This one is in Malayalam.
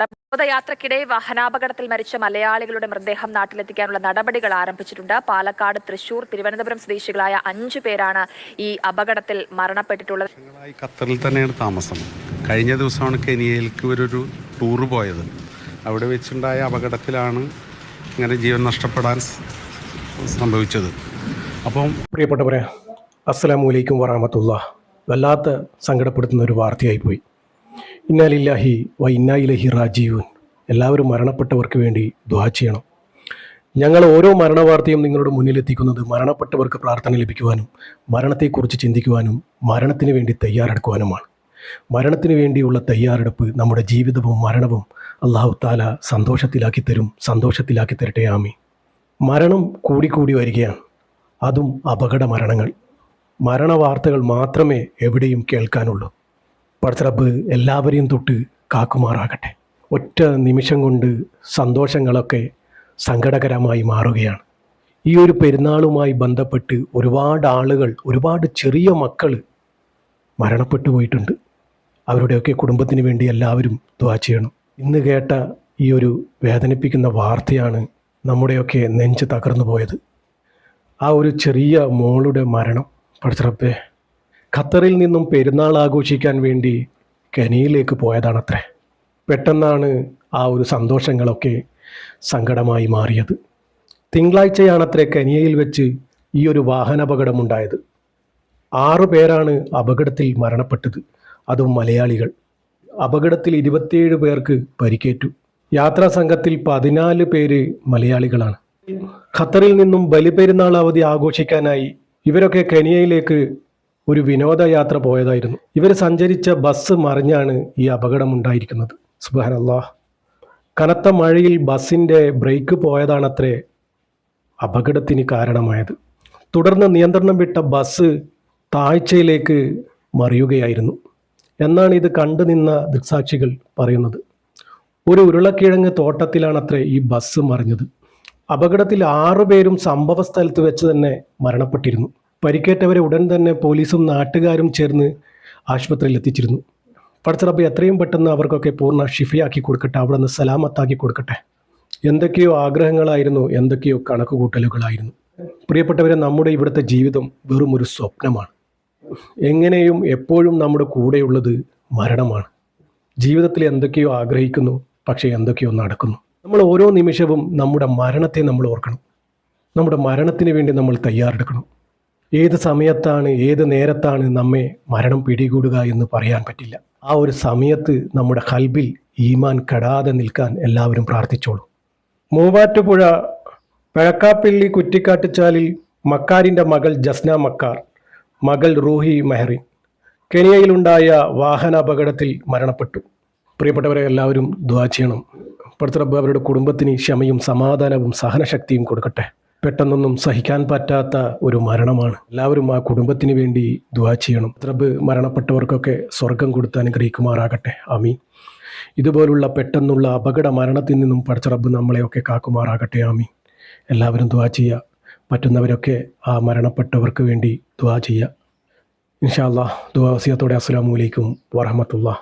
വിനോദയാത്രക്കിടെ വാഹനാപകടത്തിൽ മരിച്ച മലയാളികളുടെ മൃതദേഹം നാട്ടിലെത്തിക്കാനുള്ള നടപടികൾ ആരംഭിച്ചിട്ടുണ്ട്. പാലക്കാട് തൃശൂർ തിരുവനന്തപുരം സ്വദേശികളായ അഞ്ചു പേരാണ് ഈ അപകടത്തിൽ മരണപ്പെട്ടിട്ടുള്ളത്. ഖത്തറിൽ തന്നെയാണ് താമസം. കഴിഞ്ഞ ദിവസമാണ് കെനിയയിലേക്ക് ഇവരൊരു ടൂർ പോയത്. അവിടെ വെച്ചുണ്ടായ അപകടത്തിലാണ് ഇങ്ങനെ ജീവൻ നഷ്ടപ്പെടാൻ സംഭവിച്ചത്. അപ്പം പ്രിയപ്പെട്ടവരെ അസ്സലാമലൈക്കും വറാമത്തുള്ള വല്ലാത്ത സങ്കടപ്പെടുത്തുന്ന ഒരു വാർത്തയായിപ്പോയി ഇന്നാലില്ലാഹി വ ഇന്നായിലഹി റാജീവൻ എല്ലാവരും മരണപ്പെട്ടവർക്ക് വേണ്ടി ദ്വാ ചെയ്യണം. ഞങ്ങൾ ഓരോ മരണവാർത്തയും നിങ്ങളുടെ മുന്നിലെത്തിക്കുന്നത് മരണപ്പെട്ടവർക്ക് പ്രാർത്ഥന ലഭിക്കുവാനും മരണത്തെക്കുറിച്ച് ചിന്തിക്കുവാനും മരണത്തിന് വേണ്ടി തയ്യാറെടുക്കുവാനുമാണ്. മരണത്തിന് വേണ്ടിയുള്ള തയ്യാറെടുപ്പ് നമ്മുടെ ജീവിതവും മരണവും അള്ളാഹു താല സന്തോഷത്തിലാക്കി തരും സന്തോഷത്തിലാക്കി തരട്ടെ ആമി മരണം കൂടിക്കൂടി വരികയാണ്. അതും അപകട മരണങ്ങൾ. മരണവാർത്തകൾ മാത്രമേ എവിടെയും കേൾക്കാനുള്ളൂ. പടച്ചറബ് എല്ലാവരെയും തൊട്ട് കാക്കുമാറാകട്ടെ. ഒറ്റ നിമിഷം കൊണ്ട് സന്തോഷങ്ങളൊക്കെ സങ്കടകരമായി മാറുകയാണ്. ഈ ഒരു പെരുന്നാളുമായി ബന്ധപ്പെട്ട് ഒരുപാട് ആളുകൾ ഒരുപാട് ചെറിയ മക്കൾ മരണപ്പെട്ടു പോയിട്ടുണ്ട്. അവരുടെയൊക്കെ കുടുംബത്തിന് വേണ്ടി എല്ലാവരും ദ്വാ ചെയ്യണം. ഇന്ന് കേട്ട ഈ ഒരു വേദനിപ്പിക്കുന്ന വാർത്തയാണ് നമ്മുടെയൊക്കെ നെഞ്ച് തകർന്നു പോയത്. ആ ഒരു ചെറിയ മോളുടെ മരണം പഠിച്ചറപ്പേ ഖത്തറിൽ നിന്നും പെരുന്നാൾ ആഘോഷിക്കാൻ വേണ്ടി കെനിയിലേക്ക് പോയതാണത്രേ. പെട്ടെന്നാണ് ആ ഒരു സന്തോഷങ്ങളൊക്കെ സങ്കടമായി മാറിയത്. തിങ്കളാഴ്ചയാണത്രേ കനിയയിൽ വെച്ച് ഈ ഒരു വാഹനാപകടമുണ്ടായത്. ആറു പേരാണ് അപകടത്തിൽ മരണപ്പെട്ടത്. അതും മലയാളികൾ. അപകടത്തിൽ ഇരുപത്തിയേഴ് പേർക്ക് പരിക്കേറ്റു. യാത്രാ സംഘത്തിൽ പതിനാല് പേര് മലയാളികളാണ്. ഖത്തറിൽ നിന്നും ബലിപെരുന്നാൾ അവധി ആഘോഷിക്കാനായി ഇവരൊക്കെ കെനിയയിലേക്ക് ഒരു വിനോദയാത്ര പോയതായിരുന്നു. ഇവർ സഞ്ചരിച്ച ബസ് മറിഞ്ഞാണ് ഈ അപകടമുണ്ടായിരിക്കുന്നത് സുബാനല്ലാ കനത്ത മഴയിൽ ബസ്സിന്റെ ബ്രേക്ക് പോയതാണത്രേ അപകടത്തിന് കാരണമായത്. തുടർന്ന് നിയന്ത്രണം വിട്ട ബസ് താഴ്ചയിലേക്ക് മറിയുകയായിരുന്നു. എന്നാണ് ഇത് കണ്ടു നിന്ന ദൃക്സാക്ഷികൾ പറയുന്നത്. ഒരു ഉരുളക്കിഴങ്ങ് തോട്ടത്തിലാണത്രേ ഈ ബസ് മറിഞ്ഞത്. അപകടത്തിൽ ആറുപേരും സംഭവ സ്ഥലത്ത് വെച്ച് തന്നെ മരണപ്പെട്ടിരുന്നു. പരിക്കേറ്റവരെ ഉടൻ തന്നെ പോലീസും നാട്ടുകാരും ചേർന്ന് ആശുപത്രിയിൽ എത്തിച്ചിരുന്നു. പടച്ചറബ് എത്രയും പെട്ടെന്ന് അവർക്കൊക്കെ പൂർണ ഷിഫയാക്കി കൊടുക്കട്ടെ അവിടെ നിന്ന് സലാമത്താക്കി കൊടുക്കട്ടെ. എന്തൊക്കെയോ ആഗ്രഹങ്ങളായിരുന്നു എന്തൊക്കെയോ കണക്കുകൂട്ടലുകളായിരുന്നു. പ്രിയപ്പെട്ടവരെ നമ്മുടെ ഇവിടുത്തെ ജീവിതം വെറും ഒരു സ്വപ്നമാണ്. എങ്ങനെയും എപ്പോഴും നമ്മുടെ കൂടെയുള്ളത് മരണമാണ്. ജീവിതത്തിൽ എന്തൊക്കെയോ ആഗ്രഹിക്കുന്നു പക്ഷേ എന്തൊക്കെയോ നടക്കുന്നു. നമ്മൾ ഓരോ നിമിഷവും നമ്മുടെ മരണത്തെ നമ്മൾ ഓർക്കണം. നമ്മുടെ മരണത്തിന് വേണ്ടി നമ്മൾ തയ്യാറെടുക്കണം. ഏത് സമയത്താണ് ഏത് നേരത്താണ് നമ്മെ മരണം പിടികൂടുക എന്ന് പറയാൻ പറ്റില്ല. ആ ഒരു സമയത്ത് നമ്മുടെ ഹൽബിൽ ഈമാൻ കെടാതെ നിൽക്കാൻ എല്ലാവരും പ്രാർത്ഥിച്ചോളൂ. മൂവാറ്റുപുഴ പഴക്കാപ്പിള്ളി കുറ്റിക്കാട്ടുചാലിൽ മക്കാരിന്റെ മകൾ ജസ്ന മക്കാർ മകൾ റൂഹി മെഹറിൻ കെനിയയിലുണ്ടായ വാഹനാപകടത്തിൽ മരണപ്പെട്ടു. പ്രിയപ്പെട്ടവരെ എല്ലാവരും ദ്വാ ചെയ്യണം. പടുത്തറബ് അവരുടെ കുടുംബത്തിന് ക്ഷമയും സമാധാനവും സഹനശക്തിയും കൊടുക്കട്ടെ. പെട്ടെന്നൊന്നും സഹിക്കാൻ പറ്റാത്ത ഒരു മരണമാണ്. എല്ലാവരും ആ കുടുംബത്തിന് വേണ്ടി ദുവാ ചെയ്യണം. റബ്ബ് മരണപ്പെട്ടവർക്കൊക്കെ സ്വർഗം കൊടുത്ത് അനുഗ്രഹിക്കുമാറാകട്ടെ. അമീൻ ഇതുപോലുള്ള പെട്ടെന്നുള്ള അപകട മരണത്തിൽ നിന്നും പടച്ചറബ് നമ്മളെയൊക്കെ കാക്കുമാറാകട്ടെ. ആമീൻ. എല്ലാവരും ദുവാ ചെയ്യുക. പറ്റുന്നവരൊക്കെ ആ മരണപ്പെട്ടവർക്ക് വേണ്ടി ദുവാ ചെയ്യുക. ഇൻഷാല്ലാ ദുവാസിയത്തോടെ അസ്സാം വറഹമത്തുള്ള